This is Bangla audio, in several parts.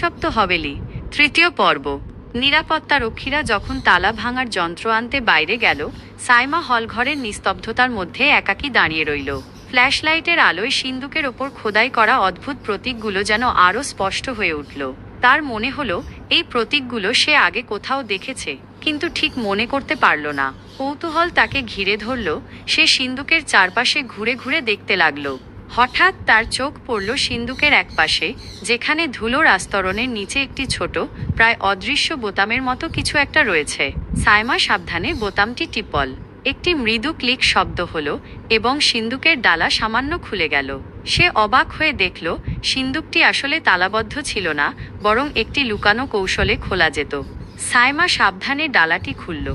অভিশপ্ত হবেলি, তৃতীয় পর্ব। নিরাপত্তা রক্ষীরা যখন তালা ভাঙার যন্ত্র আনতে বাইরে গেল, সাইমা হলঘরের নিস্তব্ধতার মধ্যে একাকী দাঁড়িয়ে রইল। ফ্ল্যাশলাইটের আলোয় সিন্দুকের ওপর খোদাই করা অদ্ভুত প্রতীকগুলো যেন আরও স্পষ্ট হয়ে উঠল। তার মনে হলো, এই প্রতীকগুলো সে আগে কোথাও দেখেছে, কিন্তু ঠিক মনে করতে পারল না। কৌতূহল তাকে ঘিরে ধরল, সে সিন্দুকের চারপাশে ঘুরে ঘুরে দেখতে লাগল। হঠাৎ তার চোখ পড়ল সিন্দুকের একপাশে, যেখানে ধুলোর আস্তরণের নিচে একটি ছোট, প্রায় অদৃশ্য বোতামের মতো কিছু একটা রয়েছে। সাইমা সাবধানে বোতামটি টিপল। একটি মৃদু ক্লিক শব্দ হলো এবং সিন্দুকের ডালা সামান্য খুলে গেল। সে অবাক হয়ে দেখল, সিন্দুকটি আসলে তালাবদ্ধ ছিল না, বরং একটি লুকানো কৌশলে খোলা যেত। সাইমা সাবধানে ডালাটি খুলল।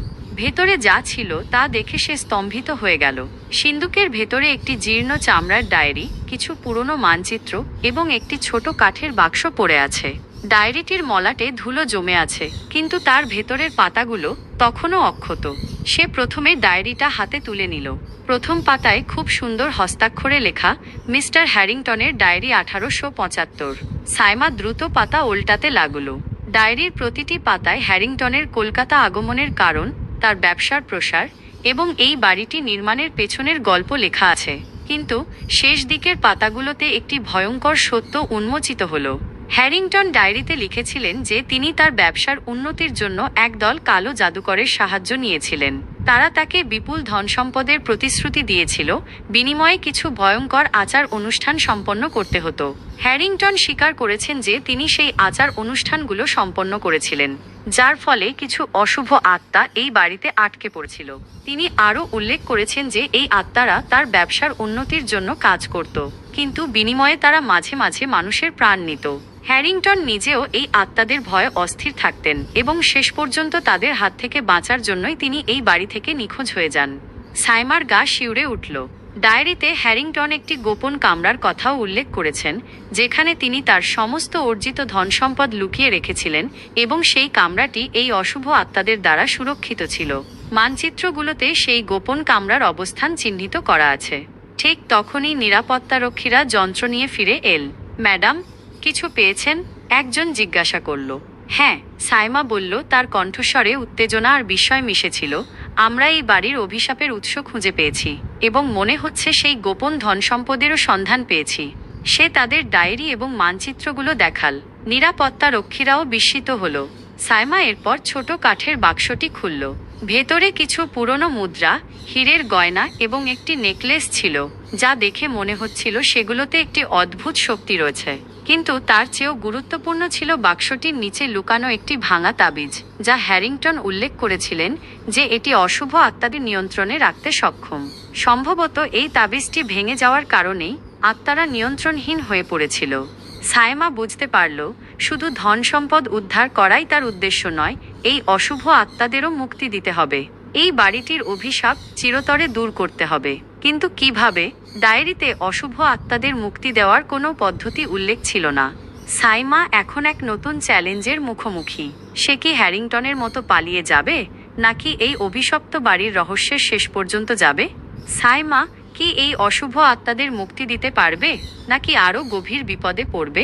ভেতরে যা ছিল তা দেখে সে স্তম্ভিত হয়ে গেল। সিন্দুকের ভেতরে একটি জীর্ণ চামড়ার ডায়েরি, কিছু পুরনো মানচিত্র এবং একটি ছোট কাঠের বাক্স পড়ে আছে। ডায়েরিটির মলাটে ধুলো জমে আছে, কিন্তু তার ভেতরের পাতাগুলো তখনও অক্ষত। সে প্রথমে ডায়েরিটা হাতে তুলে নিল। প্রথম পাতায় খুব সুন্দর হস্তাক্ষরে লেখা, মিস্টার হ্যারিংটনের ডায়েরি আঠারোশো পঁচাত্তর। সাইমা দ্রুত পাতা উল্টাতে লাগল। ডায়েরির প্রতিটি পাতায় হ্যারিংটনের কলকাতা আগমনের কারণ তার ব্যবসার প্রসার এবং এই বাড়িটি নির্মাণের পেছনের গল্প লেখা আছে। কিন্তু শেষ দিকের পাতাগুলোতে একটি ভয়ঙ্কর সত্য উন্মোচিত হল। হ্যারিংটন ডায়েরিতে লিখেছিলেন যে তিনি তার ব্যবসার উন্নতির জন্য একদল কালো জাদুকরের সাহায্য নিয়েছিলেন। তারা তাকে বিপুল ধন সম্পদের প্রতিশ্রুতি দিয়েছিল, বিনিময়ে কিছু ভয়ঙ্কর আচার অনুষ্ঠান সম্পন্ন করতে হতো। হ্যারিংটন স্বীকার করেছেন যে তিনি সেই আচার অনুষ্ঠানগুলো সম্পন্ন করেছিলেন, যার ফলে কিছু অশুভ আত্মা এই বাড়িতে আটকে পড়েছিল। তিনি আরও উল্লেখ করেছেন যে এই আত্মারা তার ব্যবসার উন্নতির জন্য কাজ করত, কিন্তু বিনিময়ে তারা মাঝে মাঝে মানুষের প্রাণ নিত। হ্যারিংটন নিজেও এই আত্মাদের ভয়ে অস্থির থাকতেন এবং শেষ পর্যন্ত তাদের হাত থেকে বাঁচার জন্যই তিনি এই বাড়ি থেকে নিখোঁজ হয়ে যান। সাইমার গা শিউরে উঠল। ডায়েরিতে হ্যারিংটন একটি গোপন কামরার কথাও উল্লেখ করেছেন, যেখানে তিনি তার সমস্ত অর্জিত ধন সম্পদ লুকিয়ে রেখেছিলেন এবং সেই কামরাটি এই অশুভ আত্মাদের দ্বারা সুরক্ষিত ছিল। মানচিত্রগুলোতে সেই গোপন কামরার অবস্থান চিহ্নিত করা আছে। ঠিক তখনই নিরাপত্তারক্ষীরা যন্ত্র নিয়ে ফিরে এল। ম্যাডাম, কিছু পেয়েছেন? একজন জিজ্ঞাসা করল। হ্যাঁ সাইমা বলল, তার কণ্ঠস্বরে উত্তেজনা আর বিস্ময় মিশেছিল। আমরা এই বাড়ির অভিশাপের উৎস খুঁজে পেয়েছি এবং মনে হচ্ছে সেই গোপন ধন সম্পদেরও সন্ধান পেয়েছি। সে তাদের ডায়েরি এবং মানচিত্রগুলো দেখাল। নিরাপত্তা রক্ষীরাও বিস্মিত হলো। সাইমা এরপর ছোট কাঠের বাক্সটি খুলল। ভেতরে কিছু পুরনো মুদ্রা, হীরের গয়না এবং একটি নেকলেস ছিল, যা দেখে মনে হচ্ছিল সেগুলোতে একটি অদ্ভুত শক্তি রয়েছে। কিন্তু তার চেয়েও গুরুত্বপূর্ণ ছিল বাক্সটির নিচে লুকানো একটি ভাঙা তাবিজ, যা হ্যারিংটন উল্লেখ করেছিলেন যে এটি অশুভ আত্মাদের নিয়ন্ত্রণে রাখতে সক্ষম। সম্ভবত এই তাবিজটি ভেঙে যাওয়ার কারণেই আত্মারা নিয়ন্ত্রণহীন হয়ে পড়েছিল। সায়মা বুঝতে পারল, শুধু ধন সম্পদ উদ্ধার করাই তার উদ্দেশ্য নয়, এই অশুভ আত্মাদেরও মুক্তি দিতে হবে। এই বাড়িটির অভিশাপ চিরতরে দূর করতে হবে। কিন্তু কীভাবে? ডায়েরিতে অশুভ আত্মাদের মুক্তি দেওয়ার কোনো পদ্ধতি উল্লেখ ছিল না। সাইমা এখন এক নতুন চ্যালেঞ্জের মুখোমুখি। সে কি হ্যারিংটনের মতো পালিয়ে যাবে? নাকি এই অভিশপ্ত বাড়ির রহস্যের শেষ পর্যন্ত যাবে? সাইমা কি এই অশুভ আত্মাদের মুক্তি দিতে পারবে, নাকি আরও গভীর বিপদে পড়বে?